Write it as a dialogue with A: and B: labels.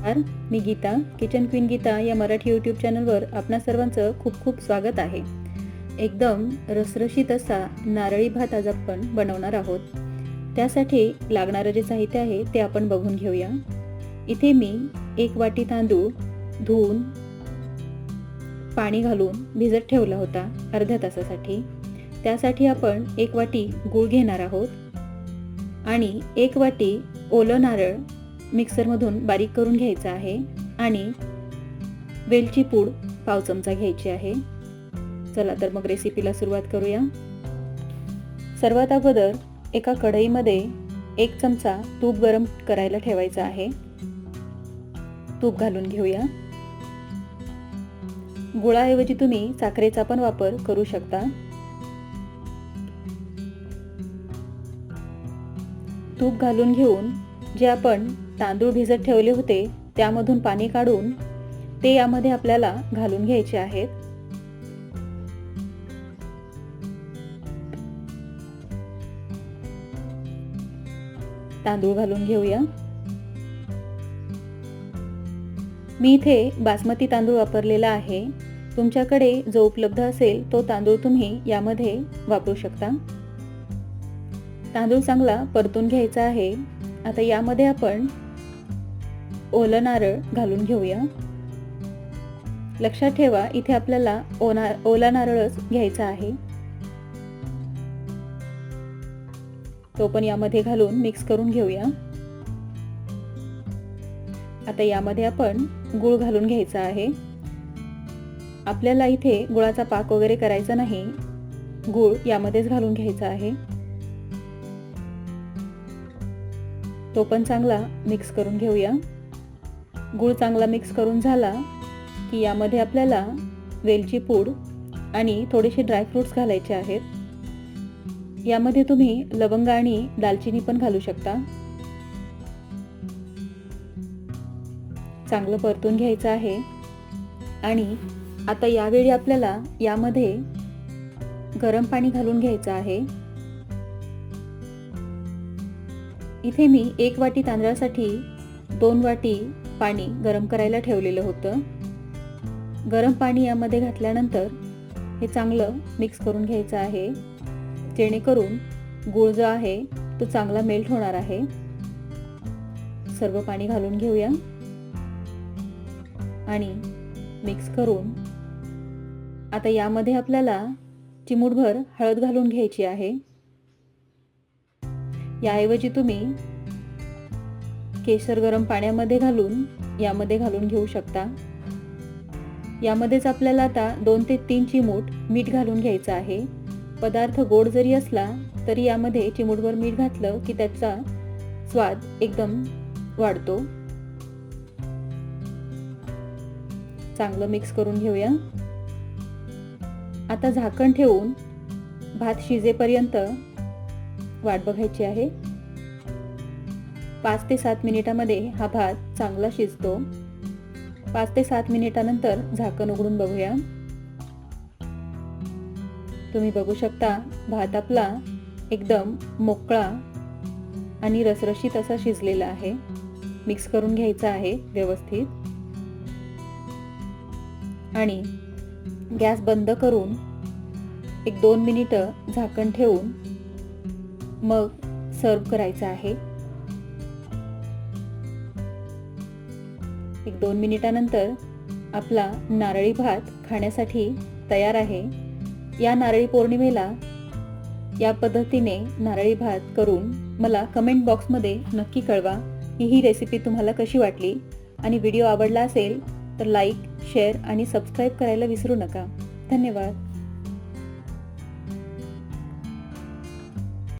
A: नमस्कार मी Geeta kitchen queen Geeta या मराठी यूट्यूब चॅनलवर आपणा सर्वांचं खूप खूप स्वागत आहे. एकदम रसरशीत असा नारळी भात आज आपण बनवणार आहोत. त्यासाठी लागणारं जे साहित्य आहे ते आपण बघून घेऊया. इथे मी एक वाटी तांदूळ धुवून पाणी घालून भिजत ठेवला होता अर्ध्या तासासाठी. त्यासाठी आपण एक वाटी गूळ घेणार आहोत. आणि एक वाटी ओलं नारळ मिक्सरमधून बारीक करून घ्यायचं आहे आणि वेलची पूड पाव चमचा घ्यायची आहे. चला तर मग रेसिपीला सुरुवात करूया. सर्वात अगोदर एका कढईमध्ये एक चमचा तूप गरम करायला ठेवायचं आहे. तूप घालून घेऊया. गुळाऐवजी तुम्ही साखरेचा पण वापर करू शकता. तूप घालून घेऊन जे आपण तांदूळ भिजत ठेवले होते त्यामधून पाणी काढून ते यामध्ये आपल्याला घालून घ्यायचे आहेत. तांदूळ घालून घेऊया. मी इथे बासमती तांदूळ वापरलेला आहे. तुमच्याकडे जो उपलब्ध असेल तो तांदूळ तुम्ही यामध्ये वापरू शकता. तांदूळ चांगला परतून घ्यायचा आहे. आता यामध्ये आपण ओलं नारळ घालून घेऊया. लक्षात ठेवा इथे आपल्याला ओना ओला नारळच घ्यायचा आहे. तो पण यामध्ये घालून मिक्स करून घेऊया. आता यामध्ये आपण गुळ घालून घ्यायचा आहे. आपल्याला इथे गुळाचा पाक वगैरे करायचा नाही. गुळ यामध्येच घालून घ्यायचा आहे. तो पण चांगला मिक्स करून घेऊया. गूळ चांगला मिक्स करून झाला की यामध्ये आपल्याला वेलची पूड आणि थोडेसे ड्रायफ्रूट्स घालायचे आहेत. यामध्ये तुम्ही लवंग आणि दालचिनी पण घालू शकता. चांगलं परतून घ्यायचं आहे. आणि आता यावेळी आपल्याला यामध्ये गरम पाणी घालून घ्यायचं आहे. इथे मी एक वाटी तांदळासाठी दोन वाटी पाणी गरम करायला ठेवलेलं होतं. गरम पाणी यामध्ये घातल्यानंतर हे चांगलं मिक्स करून घ्यायचं आहे. जेणेकरून गूळ जो आहे तो चांगला मेल्ट होणार आहे. सर्व पाणी घालून घेऊया. आणि मिक्स करून आता यामध्ये आपल्याला चिमूटभर हळद घालून घ्यायची आहे. याऐवजी तुम्ही केशर गरम पाण्यामध्ये घालून यामध्ये घालून घेऊ शकता. यामध्येच आपल्याला आता दोन ते तीन चिमूट मीठ घालून घ्यायचं आहे. पदार्थ गोड जरी असला तरी यामध्ये चिमूटभर मीठ घातलं की त्याचा स्वाद एकदम वाढतो. चांगलं मिक्स करून घेऊया. आता झाकण ठेवून भात शिजेपर्यंत वाट बघायची आहे. पाच ते सात मिनिटामध्ये हा भात चांगला शिजतो. पाच ते सात मिनिटानंतर झाकण उघडून बघूया. तुम्ही बघू शकता भात आपला एकदम मोकळा आणि रसरशीत असा शिजलेला आहे. मिक्स करून घ्यायचा आहे व्यवस्थित. आणि गॅस बंद करून एक दोन मिनिटं झाकण ठेवून मग सर्व करायचं आहे. एक दोन मिनिटानंतर आपला नारळी भात खाण्यासाठी तयार आहे. या नारळी पौर्णिमेला या पद्धतीने नारळी भात करून मला कमेंट बॉक्समध्ये नक्की कळवा. की ही रेसिपी तुम्हाला कशी वाटली? आणि व्हिडिओ आवडला असेल तर लाईक शेअर आणि सबस्क्राईब करायला विसरू नका. धन्यवाद.